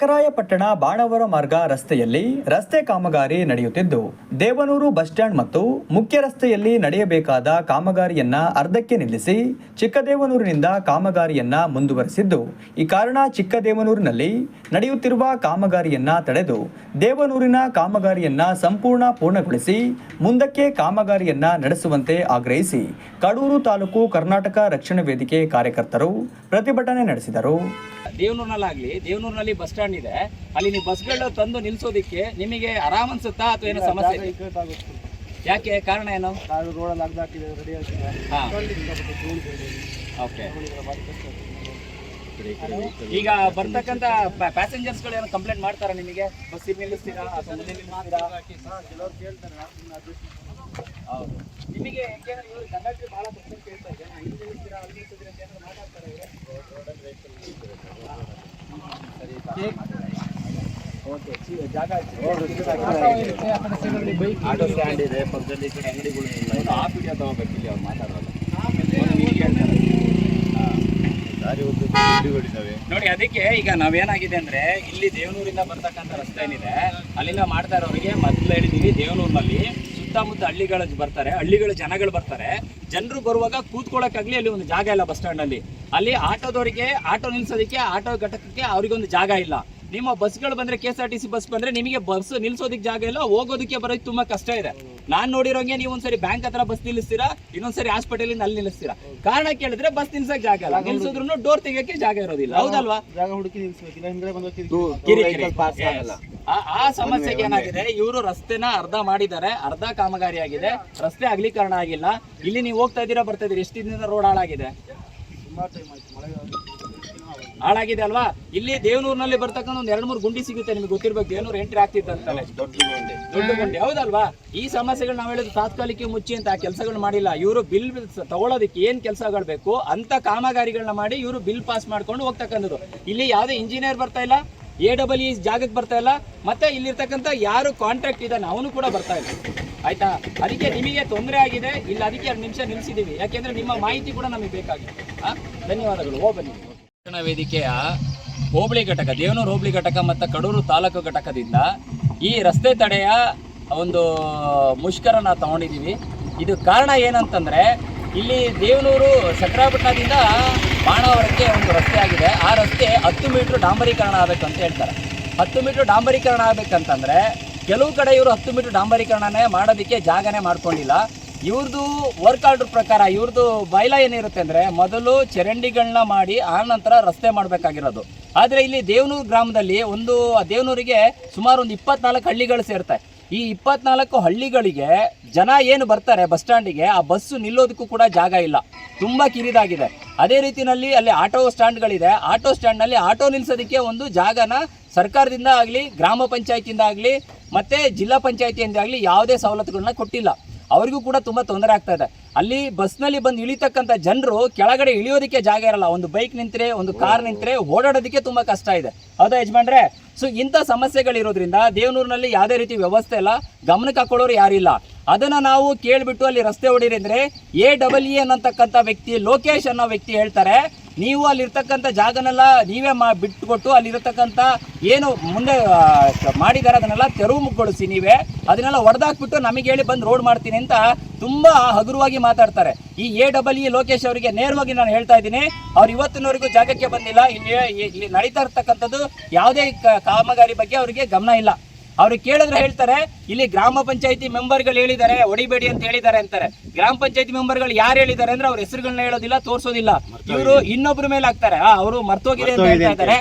ಚಕರಾಯಪಟ್ಟಣ ಬಾಣವರ ಮಾರ್ಗ ರಸ್ತೆಯಲ್ಲಿ ರಸ್ತೆ ಕಾಮಗಾರಿ ನಡೆಯುತ್ತಿದ್ದು, ದೇವನೂರು ಬಸ್ ಸ್ಟ್ಯಾಂಡ್ ಮತ್ತು ಮುಖ್ಯ ರಸ್ತೆಯಲ್ಲಿ ನಡೆಯಬೇಕಾದ ಕಾಮಗಾರಿಯನ್ನ ಅರ್ಧಕ್ಕೆ ನಿಲ್ಲಿಸಿ ಚಿಕ್ಕದೇವನೂರಿನಿಂದ ಕಾಮಗಾರಿಯನ್ನ ಮುಂದುವರೆಸಿದ್ದು, ಈ ಕಾರಣ ಚಿಕ್ಕದೇವನೂರಿನಲ್ಲಿ ನಡೆಯುತ್ತಿರುವ ಕಾಮಗಾರಿಯನ್ನ ತಡೆದು ದೇವನೂರಿನ ಕಾಮಗಾರಿಯನ್ನ ಸಂಪೂರ್ಣ ಪೂರ್ಣಗೊಳಿಸಿ ಮುಂದಕ್ಕೆ ಕಾಮಗಾರಿಯನ್ನ ನಡೆಸುವಂತೆ ಆಗ್ರಹಿಸಿ ಕಡೂರು ತಾಲೂಕು ಕರ್ನಾಟಕ ರಕ್ಷಣಾ ವೇದಿಕೆ ಕಾರ್ಯಕರ್ತರು ಪ್ರತಿಭಟನೆ ನಡೆಸಿದರು. ದೇವನೂರಿನಲ್ಲಾಗಲಿ, ದೇವನೂರಿನಲ್ಲಿ ಬಸ್ ಸ್ಟ್ಯಾಂಡ್ ಇದೆ ಅಲ್ಲಿ ನೀವು ಬಸ್ಗಳು ತಂದು ನಿಲ್ಸೋದಿಕ್ಕೆ ನಿಮಗೆ ಆರಾಮ್ ಅನ್ಸುತ್ತಾ ಅಥವಾ ಏನೋ ಸಮಸ್ಯೆ ಇದೆ? ಯಾಕೆ? ಕಾರಣ ಏನು? ಈಗ ರೋಡಲ್ಲಿ ಪ್ಯಾಸೆಂಜರ್ಸ್ಗಳು ರೆಡಿ ಹಾ. ಓಕೆ. ಈಗ ಬರ್ತಕ್ಕಂಥ ಪ್ಯಾಸೆಂಜರ್ಸ್ಗಳು ಏನೋ ಕಂಪ್ಲೇಂಟ್ ಮಾಡ್ತಾರಾ ನಿಮಗೆ? ಬಸ್ ನಿಲ್ಲಿಸ್ತೀರಾ ಅಥವಾ ಮುಂದೆ. ಹೌದು. ನಿಮಗೆ ಯಾಕೆಂದ್ರೆ ಇವರು ಬಹಳ ಕ್ವಶನ್ ಕೇಳ್ತಾ ಇದ್ದಾರೆ ಇಲ್ಲಿ ನಿಲ್ಲಿಸ್ತೀರಾ ಅಲ್ಲಿ ನಿಲ್ಲಿಸ್ತೀರಾ ಅಂತ ಏನಾದ್ರು ಮಾತಾಡ್ತಾರೆ ಓಕೆ ಜಾಗ ಸ್ಟ್ಯಾಂಡ್ ಇದೆ, ಪಕ್ಕದಲ್ಲಿ ಇಲ್ಲ. ಆ ನೋಡಿ, ಅದಕ್ಕೆ ಈಗ ನಾವೇನಾಗಿದೆ ಅಂದ್ರೆ, ಇಲ್ಲಿ ದೇವನೂರಿಂದ ಬರ್ತಕ್ಕಂಥ ರಸ್ತೆ ಏನಿದೆ, ಅಲ್ಲಿಂದ ಮಾಡ್ತಾ ಇರೋರಿಗೆ ಮೊದಲು ಹೇಳಿದೀವಿ, ದೇವನೂರಿನಲ್ಲಿ ಸುತ್ತಮುತ್ತ ಹಳ್ಳಿಗಳ ಬರ್ತಾರೆ, ಹಳ್ಳಿಗಳ ಜನಗಳು ಬರ್ತಾರೆ. ಜನರು ಬರುವಾಗ ಕೂತ್ಕೊಳ್ಳೋಕ್ಕಾಗ್ಲಿ ಅಲ್ಲಿ ಒಂದು ಜಾಗ ಇಲ್ಲ ಬಸ್ ಸ್ಟ್ಯಾಂಡ್ ಅಲ್ಲಿ ಅಲ್ಲಿ ಆಟೋದವರಿಗೆ, ಆಟೋ ನಿಲ್ಸೋದಕ್ಕೆ, ಆಟೋ ಘಟಕಕ್ಕೆ ಅವ್ರಿಗೊಂದು ಜಾಗ ಇಲ್ಲ. ನಿಮ್ಮ ಬಸ್ಗಳು ಬಂದ್ರೆ K S R T C bus ಬಂದ್ರೆ ನಿಮಗೆ ಬಸ್ ನಿಲ್ಸೋದಕ್ಕೆ ಜಾಗ ಇಲ್ಲ ಹೋಗೋದಕ್ಕೆ ಬರೋದಕ್ಕೆ ತುಂಬಾ ಕಷ್ಟ ಇದೆ. ನಾನ್ ನೋಡಿರೋಂಗೆ ನೀವು ಒಂದ್ಸರಿ ಬ್ಯಾಂಕ್ ಹತ್ರ ಬಸ್ ನಿಲ್ಲಿಸ್ತೀರಾ ಇನ್ನೊಂದ್ಸರಿ ಹಾಸ್ಪಿಟಲ್ ಅಲ್ಲಿ ನಿಲ್ಲಿಸ್ತೀರಾ? ಕಾರಣ ಕೇಳಿದ್ರೆ ಬಸ್ ನಿಲ್ಸಕ್ ಜಾಗ ಇಲ್ಲ. ನಿಲ್ಸಿದ್ರು ಡೋರ್ ತೆಗಿಯಕ್ಕೆ ಜಾಗ ಇರೋದಿಲ್ಲ. ಹೌದಲ್ವಾ? ಆ ಸಮಸ್ಯೆಗೆ ಏನಾಗಿದೆ? ಇವರು ರಸ್ತೆನ ಅರ್ಧ ಮಾಡಿದ್ದಾರೆ ಅರ್ಧ ಕಾಮಗಾರಿ ಆಗಿದೆ. ರಸ್ತೆ ಅಗಲೀಕರಣ ಆಗಿಲ್ಲ. ಇಲ್ಲಿ ನೀವು ಹೋಗ್ತಾ ಇದೀರಾ ಬರ್ತಾ ಇದೀರಿ ಎಷ್ಟು ದಿನದಿಂದ ರೋಡ್ ಹಾಳಾಗಿದೆ? ಹಾಳಾಗಿದೆ ಅಲ್ವಾ? ಇಲ್ಲಿ ದೇವನೂರಿನಲ್ಲಿ ಬರ್ತಕ್ಕಂಥ ಒಂದು ಎರಡು ಮೂರು ಗುಂಡಿ ಸಿಗುತ್ತೆ ನಿಮ್ಗೆ ಗೊತ್ತಿರ್ಬೇಕು. ದೇವನೂರು ಎಂಟ್ರಿ ಆಗ್ತಿತ್ತು ದೊಡ್ಡ ಗುಂಡಿ ದೊಡ್ಡ ಗುಂಡಿ ಹೌದಲ್ವಾ? ಈ ಸಮಸ್ಯೆಗಳು ನಾವು ಹೇಳಿದ್ರು ತಾತ್ಕಾಲಿಕ ಮುಚ್ಚಿ ಅಂತ ಆ ಕೆಲಸಗಳು ಮಾಡಿಲ್ಲ. ಇವರು ಬಿಲ್ ತಗೊಳ್ಳೋದಕ್ಕೆ ಏನ್ ಕೆಲಸಗಳು ಬೇಕು ಅಂತ ಕಾಮಗಾರಿಗಳನ್ನ ಮಾಡಿ ಇವರು ಬಿಲ್ ಪಾಸ್ ಮಾಡ್ಕೊಂಡು ಹೋಗ್ತಕ್ಕಂಥದ್ದು. ಇಲ್ಲಿ ಯಾವುದೇ ಇಂಜಿನಿಯರ್ ಬರ್ತಾ ಇಲ್ಲ ಎ ಡಬಲ್ ಇ ಜಾಗಕ್ಕೆ ಬರ್ತಾ ಇಲ್ಲ ಮತ್ತೆ ಇಲ್ಲಿರ್ತಕ್ಕಂಥ ಯಾರು ಕಾಂಟ್ರಾಕ್ಟ್ ಇದ್ದಾನೆ ಅವನು ಕೂಡ ಬರ್ತಾ ಇಲ್ಲ. ಆಯ್ತಾ? ಅದಕ್ಕೆ ನಿಮಗೆ ತೊಂದರೆ ಆಗಿದೆ. ಇಲ್ಲ ಅದಕ್ಕೆ ಎರಡು ನಿಮಿಷ ನಿಲ್ಸಿದೀವಿ ಯಾಕೆಂದ್ರೆ ನಿಮ್ಮ ಮಾಹಿತಿ ಕೂಡ ನಮಗೆ ಬೇಕಾಗಿದೆ. ಆ? ಧನ್ಯವಾದಗಳು. ಓ ಬನ್ನಿ. ಶಿಕ್ಷಣ ವೇದಿಕೆಯ ಹೋಬಳಿ ಘಟಕ, ದೇವನೂರು ಹೋಬಳಿ ಘಟಕ ಮತ್ತು ಕಡೂರು ತಾಲೂಕು ಘಟಕದಿಂದ ಈ ರಸ್ತೆ ತಡೆಯ ಒಂದು ಮುಷ್ಕರನ ತಗೊಂಡಿದ್ದೀವಿ. ಇದು ಕಾರಣ ಏನಂತಂದರೆ, ಇಲ್ಲಿ ದೇವನೂರು ಸಕ್ರಾಪಟ್ಟಣದಿಂದ ಬಾಣಾವರಕ್ಕೆ ಒಂದು ರಸ್ತೆ ಆಗಿದೆ. ಆ ರಸ್ತೆ ಹತ್ತು ಮೀಟ್ರ್ ಡಾಂಬರೀಕರಣ ಆಗಬೇಕು ಅಂತ ಹೇಳ್ತಾರೆ. ಹತ್ತು ಮೀಟ್ರ್ ಡಾಂಬರೀಕರಣ ಆಗಬೇಕಂತಂದರೆ, ಕೆಲವು ಕಡೆ ಇವರು ಹತ್ತು ಮೀಟ್ರ್ ಡಾಂಬರೀಕರಣನೇ ಮಾಡೋದಕ್ಕೆ ಜಾಗನೇ ಮಾಡ್ಕೊಂಡಿಲ್ಲ. ಇವ್ರದ್ದು ವರ್ಕ್ ಆರ್ಡರ್ ಪ್ರಕಾರ ಇವ್ರದ್ದು ಬೈಲ ಏನಿರುತ್ತೆ ಅಂದ್ರೆ, ಮೊದಲು ಚರಂಡಿಗಳನ್ನ ಮಾಡಿ, ಆ ನಂತರ ರಸ್ತೆ ಮಾಡಬೇಕಾಗಿರೋದು. ಆದರೆ ಇಲ್ಲಿ ದೇವನೂರು ಗ್ರಾಮದಲ್ಲಿ ಒಂದು ದೇವನೂರಿಗೆ ಸುಮಾರು ಒಂದು ಇಪ್ಪತ್ನಾಲ್ಕು ಹಳ್ಳಿಗಳು ಸೇರ್ತವೆ ಈ ಇಪ್ಪತ್ನಾಲ್ಕು ಹಳ್ಳಿಗಳಿಗೆ ಜನ ಏನು ಬರ್ತಾರೆ ಬಸ್ ಸ್ಟ್ಯಾಂಡಿಗೆ, ಆ ಬಸ್ಸು ನಿಲ್ಲೋದಕ್ಕೂ ಕೂಡ ಜಾಗ ಇಲ್ಲ. ತುಂಬಾ ಕಿರಿದಾಗಿದೆ. ಅದೇ ರೀತಿಯಲ್ಲಿ ಅಲ್ಲಿ ಆಟೋ ಸ್ಟ್ಯಾಂಡ್ಗಳಿದೆ. ಆಟೋ ಸ್ಟ್ಯಾಂಡ್ನಲ್ಲಿ ಆಟೋ ನಿಲ್ಸೋದಕ್ಕೆ ಒಂದು ಜಾಗನ ಸರ್ಕಾರದಿಂದ ಆಗಲಿ, ಗ್ರಾಮ ಪಂಚಾಯತಿಯಿಂದ ಆಗಲಿ, ಮತ್ತೆ ಜಿಲ್ಲಾ ಪಂಚಾಯತಿಯಿಂದ ಆಗಲಿ ಯಾವುದೇ ಸವಲತ್ತುಗಳನ್ನ ಕೊಟ್ಟಿಲ್ಲ. ಅವರಿಗೂ ಕೂಡ ತುಂಬಾ ತೊಂದರೆ ಆಗ್ತಾ ಇದೆ. ಅಲ್ಲಿ ಬಸ್ನಲ್ಲಿ ಬಂದು ಇಳಿತಕ್ಕಂಥ ಜನರು ಕೆಳಗಡೆ ಇಳಿಯೋದಕ್ಕೆ ಜಾಗ ಇರಲ್ಲ. ಒಂದು ಬೈಕ್ ನಿಂತರೆ ಒಂದು ಕಾರ್ ನಿಂತರೆ ಓಡಾಡೋದಕ್ಕೆ ತುಂಬಾ ಕಷ್ಟ ಇದೆ. ಹೌದಾ ಯಜಮಾನ್ರೆ? ಸೊ ಇಂಥ ಸಮಸ್ಯೆಗಳಿರೋದ್ರಿಂದ ದೇವನೂರಿನಲ್ಲಿ ಯಾವುದೇ ರೀತಿ ವ್ಯವಸ್ಥೆ ಇಲ್ಲ. ಗಮನಕ್ಕೆ ಹಾಕೊಳ್ಳೋರು ಯಾರಿಲ್ಲ ಅದನ್ನ ನಾವು ಕೇಳಿಬಿಟ್ಟು ಅಲ್ಲಿ ರಸ್ತೆ ಹೊಡೀರಿ ಅಂದರೆ ಎ ಡಬಲ್ ಇ ಅನ್ನತಕ್ಕಂಥ ವ್ಯಕ್ತಿ ಲೋಕೇಶ್ ಅನ್ನೋ ವ್ಯಕ್ತಿ ಹೇಳ್ತಾರೆ ನೀವು ಅಲ್ಲಿರ್ತಕ್ಕಂಥ ಜಾಗನೆಲ್ಲ ನೀವೇ ಮಾ ಬಿಟ್ಟುಕೊಟ್ಟು ಅಲ್ಲಿರತಕ್ಕಂಥ ಏನು ಮುಂದೆ ಮಾಡಿದ್ದಾರೆ ಅದನ್ನೆಲ್ಲ ಮುಗ್ಗೊಳಿಸಿ ನೀವೇ. ಅದನ್ನೆಲ್ಲ ಹೊಡೆದಾಕ್ಬಿಟ್ಟು ನಮಗೆ ಹೇಳಿ ಬಂದು ರೋಡ್ ಮಾಡ್ತೀನಿ ಅಂತ ತುಂಬಾ ಹಗುರವಾಗಿ ಮಾತಾಡ್ತಾರೆ. ಈ ಎ ಡಬಲ್ ಇ ಲೋಕೇಶ್ ಅವರಿಗೆ ನೇರವಾಗಿ ನಾನು ಹೇಳ್ತಾ ಇದ್ದೀನಿ. ಅವ್ರು ಇವತ್ತಿನವರೆಗೂ ಜಾಗಕ್ಕೆ ಬಂದಿಲ್ಲ. ಇಲ್ಲಿ ಇಲ್ಲಿ ನಡೀತಾ ಇರ್ತಕ್ಕಂಥದ್ದು ಯಾವುದೇ ಕಾಮಗಾರಿ ಬಗ್ಗೆ ಅವರಿಗೆ ಗಮನ ಇಲ್ಲ. ಅವ್ರಿಗೆ ಕೇಳಿದ್ರೆ ಹೇಳ್ತಾರೆ ಇಲ್ಲಿ ಗ್ರಾಮ ಪಂಚಾಯತಿ ಮೆಂಬರ್ಗಳು ಹೇಳಿದ್ದಾರೆ ಹೊಡಿಬೇಡಿ ಅಂತ ಹೇಳಿದ್ದಾರೆ ಅಂತಾರೆ. ಗ್ರಾಮ ಪಂಚಾಯತಿ ಮೆಂಬರ್ಗಳು ಯಾರು ಹೇಳಿದ್ದಾರೆ ಅಂದ್ರೆ ಅವ್ರ ಹೆಸರುಗಳನ್ನ ಹೇಳೋದಿಲ್ಲ ತೋರಿಸೋದಿಲ್ಲ. ಇವರು ಇನ್ನೊಬ್ಬರ ಮೇಲೆ ಹಾಕ್ತಾರೆ. ಅವರು ಮರ್ತೋಗಿದೆ ಅಂತ ಹೇಳ್ತಾ ಇದ್ದಾರೆ.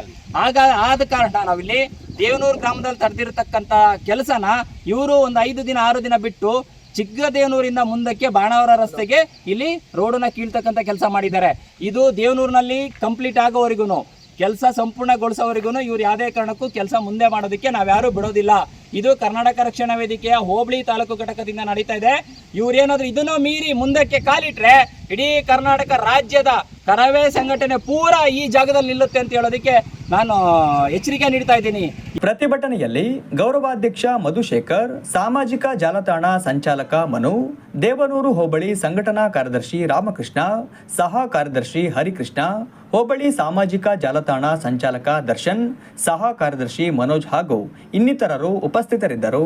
ಆಗ ಆದ ಕಾರಣ ನಾವಿಲ್ಲಿ ದೇವನೂರು ಗ್ರಾಮದಲ್ಲಿ ತಡೆದಿರತಕ್ಕಂತ ಕೆಲಸನ ಇವರು ಒಂದು ಐದು ದಿನ ಆರು ದಿನ ಬಿಟ್ಟು ಚಿಕ್ಕದೇವನೂರಿಂದ ಮುಂದಕ್ಕೆ ಬಾಣಾವರ ರಸ್ತೆಗೆ ಇಲ್ಲಿ ರೋಡನ್ನ ಕೀಳ್ತಕ್ಕಂತ ಕೆಲಸ ಮಾಡಿದ್ದಾರೆ. ಇದು ದೇವನೂರಿನಲ್ಲಿ ಕಂಪ್ಲೀಟ್ ಆಗೋವರೆಗೂ ಕೆಲಸ ಸಂಪೂರ್ಣಗೊಳಿಸೋವರೆಗೂ ಇವ್ರು ಯಾವುದೇ ಕಾರಣಕ್ಕೂ ಕೆಲಸ ಮುಂದೆ ಮಾಡೋದಕ್ಕೆ ನಾವ್ಯಾರೂ ಬಿಡೋದಿಲ್ಲ. ಇದು ಕರ್ನಾಟಕ ರಕ್ಷಣಾ ವೇದಿಕೆಯ ಹೋಬಳಿ ತಾಲೂಕು ಘಟಕದಿಂದ ನಡೀತಾ ಇದೆ. ಇವರೇನಾದ್ರೂ ಇದನ್ನು ಮೀರಿ ಮುಂದಕ್ಕೆ ಕಾಲಿಟ್ರೆ ಇಡೀ ಕರ್ನಾಟಕ ರಾಜ್ಯದ ಕರವೇ ಸಂಘಟನೆ ಪೂರಾ ಈ ಜಾಗದಲ್ಲಿ ನಿಲ್ಲುತ್ತೆ ಅಂತ ಹೇಳೋದಕ್ಕೆ ನಾನು ಎಚ್ಚರಿಕೆ ನೀಡ್ತಾ ಇದ್ದೀನಿ. ಪ್ರತಿಭಟನೆಯಲ್ಲಿ ಗೌರವಾಧ್ಯಕ್ಷ ಮಧುಶೇಖರ್, ಸಾಮಾಜಿಕ ಜಾಲತಾಣ ಸಂಚಾಲಕ ಮನು, ದೇವನೂರು ಹೋಬಳಿ ಸಂಘಟನಾ ಕಾರ್ಯದರ್ಶಿ ರಾಮಕೃಷ್ಣ, ಸಹ ಕಾರ್ಯದರ್ಶಿ ಹರಿಕೃಷ್ಣ, ಹೋಬಳಿ ಸಾಮಾಜಿಕ ಜಾಲತಾಣ ಸಂಚಾಲಕ ದರ್ಶನ್, ಸಹ ಕಾರ್ಯದರ್ಶಿ ಮನೋಜ್ ಹಾಗೂ ಇನ್ನಿತರರು ಉಪಸ್ಥಿತರಿದ್ದರು.